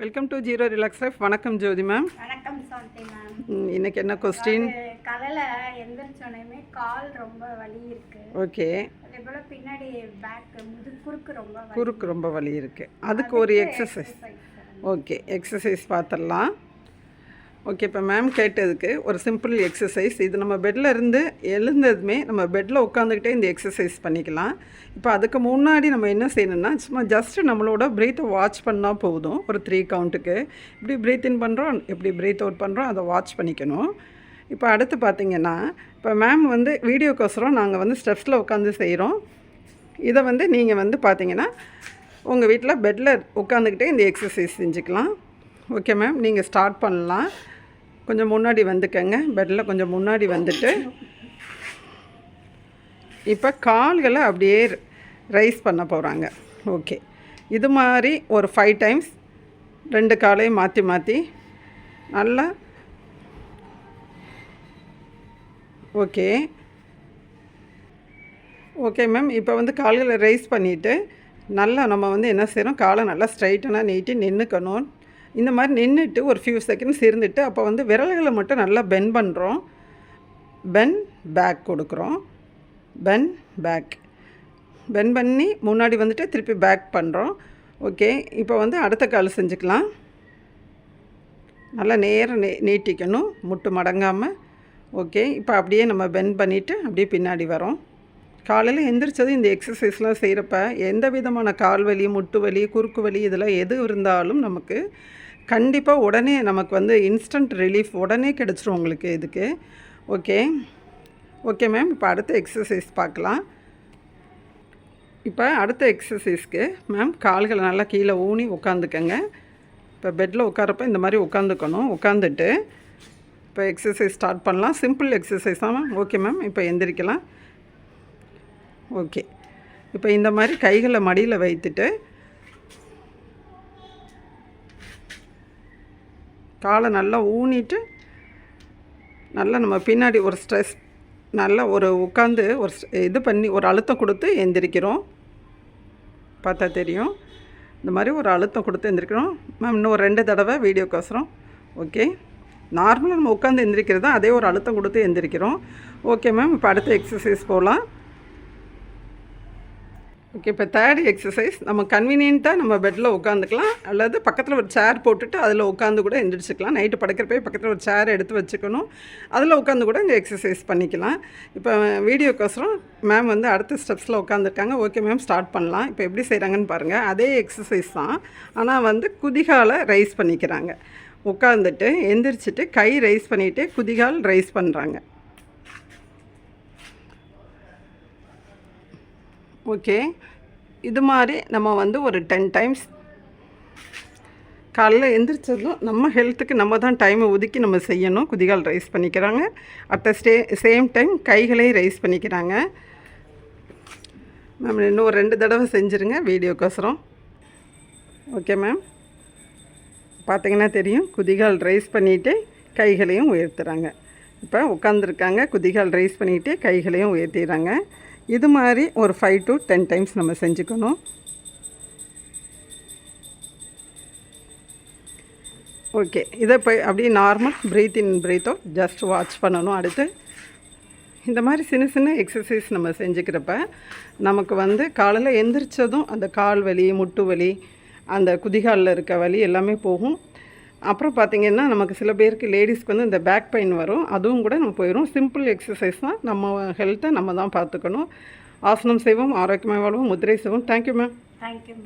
Welcome to zero relax life. வணக்கம் Jyothi ma'am. வணக்கம் சாந்தி ma'am. இன்னைக்கு என்ன கொஸ்டின் காலையில் எந்திரிச்சோடனே கால் ரொம்ப வலி இருக்கு. ஓகே. அதே போல் பின்னாடி பேக் குறுக்கு ரொம்ப குறுக்கு ரொம்ப வலி இருக்குது அதுக்கு ஒரு எக்ஸசைஸ் ஓகே எக்ஸசைஸ் பார்த்துடலாம். ஓகே இப்போ மேம் கேட்டதுக்கு ஒரு சிம்பிள் எக்ஸசைஸ் இது நம்ம பெட்டில் இருந்து எழுந்ததுமே நம்ம பெட்டில் உட்காந்துக்கிட்டே இந்த எக்ஸசைஸ் பண்ணிக்கலாம். இப்போ அதுக்கு முன்னாடி நம்ம என்ன செய்யணும்னா சும்மா ஜஸ்ட் நம்மளோட ப்ரீத்தை வாட்ச் பண்ணால் போதும். ஒரு த்ரீ கவுண்ட்டுக்கு இப்படி ப்ரீத் இன் பண்ணுறோம் எப்படி ப்ரீத் அவுட் பண்ணுறோம் அதை வாட்ச் பண்ணிக்கணும். இப்போ அடுத்து பார்த்தீங்கன்னா இப்போ மேம் வந்து வீடியோக்கோசரம் நாங்கள் வந்து ஸ்டெப்ஸில் உட்காந்து செய்கிறோம் இதை வந்து நீங்கள் வந்து பார்த்தீங்கன்னா உங்கள் வீட்டில் பெட்டில் உட்காந்துக்கிட்டே இந்த எக்ஸசைஸ் செஞ்சுக்கலாம். ஓகே மேம் நீங்கள் ஸ்டார்ட் பண்ணலாம். கொஞ்சம் முன்னாடி வந்துக்கங்க. பெட்டில் கொஞ்சம் முன்னாடி வந்துட்டு. இப்போ கால்களை அப்படியே ரைஸ் பண்ண போகிறாங்க ஓகே இது மாதிரி ஒரு ஃபைவ் டைம்ஸ் ரெண்டு காலையும் மாற்றி மாற்றி நல்லா ஓகே ஓகே மேம் இப்போ வந்து கால்களை ரைஸ் பண்ணிவிட்டு நல்லா நம்ம வந்து என்ன செய்கிறோம் காலை நல்லா ஸ்ட்ரைட்டனாக நீட்டி நின்றுக்கணும் இந்த மாதிரி நின்றுட்டு ஒரு ஃபியூ செகண்ட்ஸ் இருந்துட்டு அப்போ வந்து விரல்களை மட்டும் நல்லா பென் பண்ணுறோம் பென் பேக் கொடுக்குறோம். பென் பேக் பென் பண்ணி முன்னாடி வந்துட்டு திருப்பி பேக் பண்ணுறோம் ஓகே இப்போ வந்து அடுத்த கால் செஞ்சுக்கலாம். நல்லா நேரம் நீ நீட்டிக்கணும். முட்டு மடங்காமல் ஓகே இப்போ அப்படியே நம்ம பென் பண்ணிவிட்டு அப்படியே பின்னாடி வரோம். காலையில் எந்திரிச்சதும் இந்த எக்ஸசைஸ்லாம் செய்கிறப்ப எந்த விதமான கால் வலி முட்டு வலி குறுக்கு வலி இதெல்லாம் எது இருந்தாலும் நமக்கு கண்டிப்பாக உடனே நமக்கு வந்து இன்ஸ்டன்ட் ரிலீஃப் உடனே கிடச்சிரும் உங்களுக்கு இதுக்கு. ஓகே ஓகே மேம் இப்போ அடுத்த எக்ஸசைஸ் பார்க்கலாம். இப்போ அடுத்த எக்ஸசைஸ்க்கு மேம் கால்களை நல்லா கீழே ஊனி உட்காந்துக்கங்க இப்போ பெட்டில் உட்காரப்ப இந்த மாதிரி உட்காந்துக்கணும் உட்காந்துட்டு இப்போ எக்ஸசைஸ் ஸ்டார்ட் பண்ணலாம். சிம்பிள் எக்ஸசைஸ் தான் மேம் ஓகே மேம் இப்போ எந்திரிக்கலாம். ஓகே இப்போ இந்த மாதிரி கைகளை மடியில் வைத்துட்டு காலை நல்லா ஊனிட்டு நல்லா நம்ம பின்னாடி ஒரு ஸ்ட்ரெஸ் நல்லா ஒரு உட்காந்து ஒரு இது பண்ணி ஒரு அழுத்தம் கொடுத்து எந்திரிக்கிறோம். பார்த்தா தெரியும். இந்த மாதிரி ஒரு அழுத்தம் கொடுத்து எந்திரிக்கிறோம். மேம் இன்னும் ஒரு ரெண்டு தடவை வீடியோக்கோசரம் ஓகே. நார்மலாக நம்ம உட்காந்து எந்திரிக்கிறது தான் அதே ஒரு அழுத்தம் கொடுத்து எந்திரிக்கிறோம். ஓகே மேம் இப்போ அடுத்த எக்ஸசைஸ் போகலாம். ஓகே இப்போ தேர்ட் எக்ஸசைஸ் நம்ம கன்வீனியண்ட்டாக நம்ம பெட்டில் உட்காந்துக்கலாம் அல்லது பக்கத்தில் ஒரு சேர் போட்டுட்டு அதில் உட்காந்து கூட எந்திரிச்சிக்கலாம். நைட்டு படுக்கிறப்பே பக்கத்தில் ஒரு சேர் எடுத்து வச்சுக்கணும். அதில் உட்காந்து கூட இங்கே எக்ஸசைஸ் பண்ணிக்கலாம். இப்போ வீடியோக்கோசரம் மேம் வந்து அடுத்த ஸ்டெப்ஸில் உட்காந்துருக்காங்க ஓகே மேம் ஸ்டார்ட் பண்ணலாம். இப்போ எப்படி செய்கிறாங்கன்னு பாருங்கள் அதே எக்ஸசைஸ் தான். ஆனால் வந்து குதிகாலை ரைஸ் பண்ணிக்கிறாங்க. உட்காந்துட்டு எந்திரிச்சிட்டு கை ரைஸ் பண்ணிவிட்டு குதிகால் ரைஸ் பண்ணுறாங்க ஓகே. இது மாதிரி நம்ம வந்து ஒரு டென் டைம்ஸ் காலையில் எந்திரிச்சதும் நம்ம ஹெல்த்துக்கு நம்ம தான் டைமை ஒதுக்கி நம்ம செய்யணும். குதிகால் ரைஸ் பண்ணிக்கிறாங்க. At the stay same time கைகளையும் ரைஸ் பண்ணிக்கிறாங்க. மேம் இன்னும் ஒரு ரெண்டு தடவை செஞ்சுருங்க. வீடியோக்கோசரம். ஓகே மேம் பார்த்தீங்கன்னா தெரியும். குதிகால் ரைஸ் பண்ணிவிட்டு கைகளையும் உயர்த்துறாங்க. இப்போ உட்காந்துருக்காங்க குதிகால் ரைஸ் பண்ணிவிட்டு கைகளையும் உயர்த்திடுறாங்க. இது மாதிரி ஒரு ஃபைவ் டு டென் டைம்ஸ் நம்ம செஞ்சுக்கணும். ஓகே இதை இப்போ அப்படியே normal breathe in breathe out just watch பண்ணணும் அடுத்து. இந்த மாதிரி சின்ன சின்ன எக்ஸசைஸ் நம்ம செஞ்சுக்கிறப்ப நமக்கு வந்து காலையில் எந்திரிச்சதும் அந்த கால் வலி முட்டு வலி அந்த குதிகாலில் இருக்க வலி எல்லாமே போகும். அப்புறம் பார்த்திங்கன்னா நமக்கு சில பேருக்கு லேடிஸ்க்கு வந்து இந்த பேக் பெயின் வரும். அதுவும் கூட நம்ம போயிடும் சிம்பிள் எக்ஸசைஸ் தான் நம்ம ஹெல்த்தை நம்ம தான் பார்த்துக்கணும். ஆசனம் செய்வோம் ஆரோக்கியமாக வாழ்வோம் முதிரை செய்வோம். Thank you ma'am thank you